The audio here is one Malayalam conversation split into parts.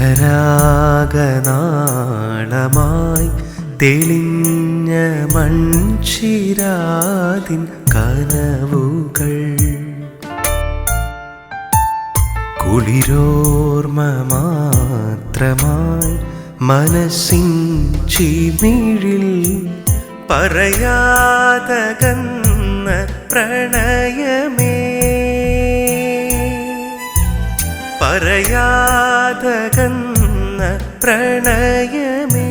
നിറരാഗനാളമായി തെളിഞ്ഞ മൺചിരാതിൻ കനവുകൾ. കുളിരോർമ്മ മാത്രമായി മനസ്സിൻ ചിമിഴിൽ പറയാതകന്ന പ്രണയമേ. പറയാതകന്ന പ്രണയമേ.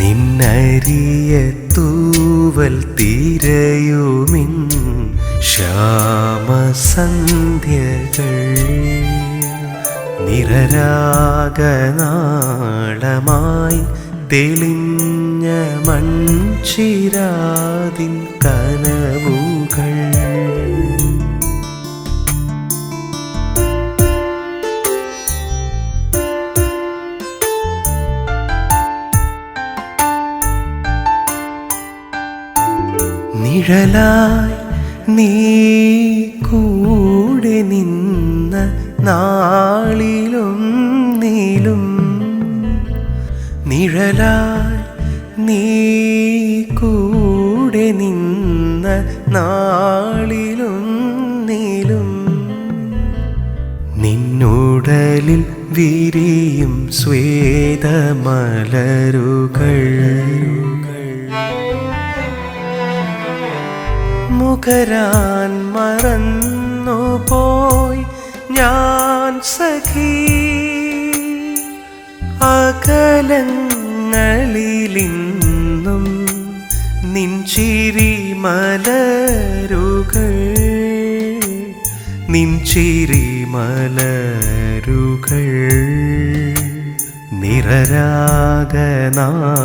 നിന്നരിയ തൂവൽ തീരയുമിൻ ശ്യാമസന്ധ്യകൾ. നിരരാഗനാളമായി തെളിഞ്ഞ മൺചിരാതിൻ കനവുകൾ. നിഴലായി നീ കൂടെ നിന്ന നാളിലും നീലും നിഴലായി നീ കൂടെ നിന്ന നാളിലും നീലും നിന്നുടലിൽ വിരിയും സ്വേദമലരുകൾ മുഖരാൻ മറന്നു പോയി ഞാൻ സഖി. അകലങ്ങളിലിന്നും നിഞ്ചിരി മലരുകൾ നിഞ്ചിരി മലരുകൾ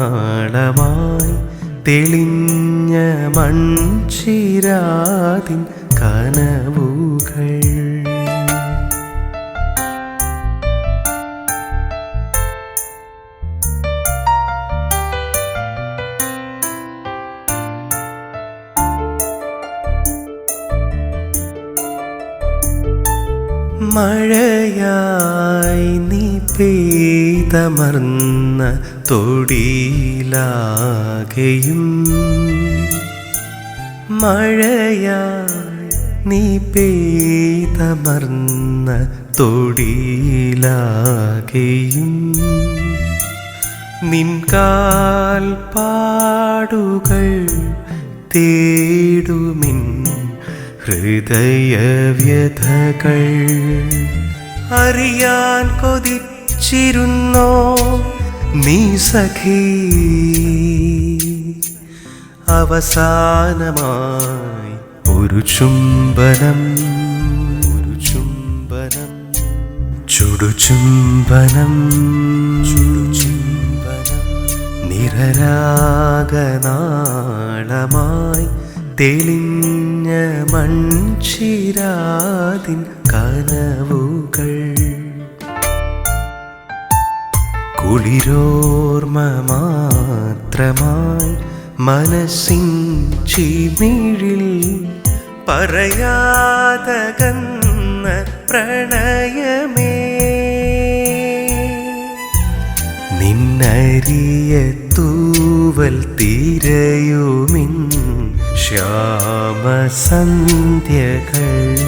നിറരാഗനാളമായി തെളിഞ്ഞ മൺചിരാതിൻ കനവുകൾ. മഴയായി നീ പെയ്തമർന്ന തൊടിയിലാകെയും മഴയായി നീ പെയ്തമർന്ന തൊടിയിലാകെയും നിൻകാൽ പാടുകൾ തേടുമിൻ ഹൃദയവ്യഥകൾ അറിയാൻ കൊതിച്ചിരുന്നോ നീ സഖി? അവസാനമായി ഒരു ചുംബനം ഒരു ചുംബനം. ചുടുചുംബനം ചുടുചുംബനം നിറരാഗനാളമായി തെളിഞ്ഞ മൺഷിരാതിൻ കനവുകൾ. കുളിരോർമ്മ മാത്രമായി മനസ്സിൻ ചിമിഴിൽ പറയാതകന്ന പ്രണയമേ. നിന്നരിയ തൂവൽ തീരയുമിൻ श्यामसन्ध्यकल्।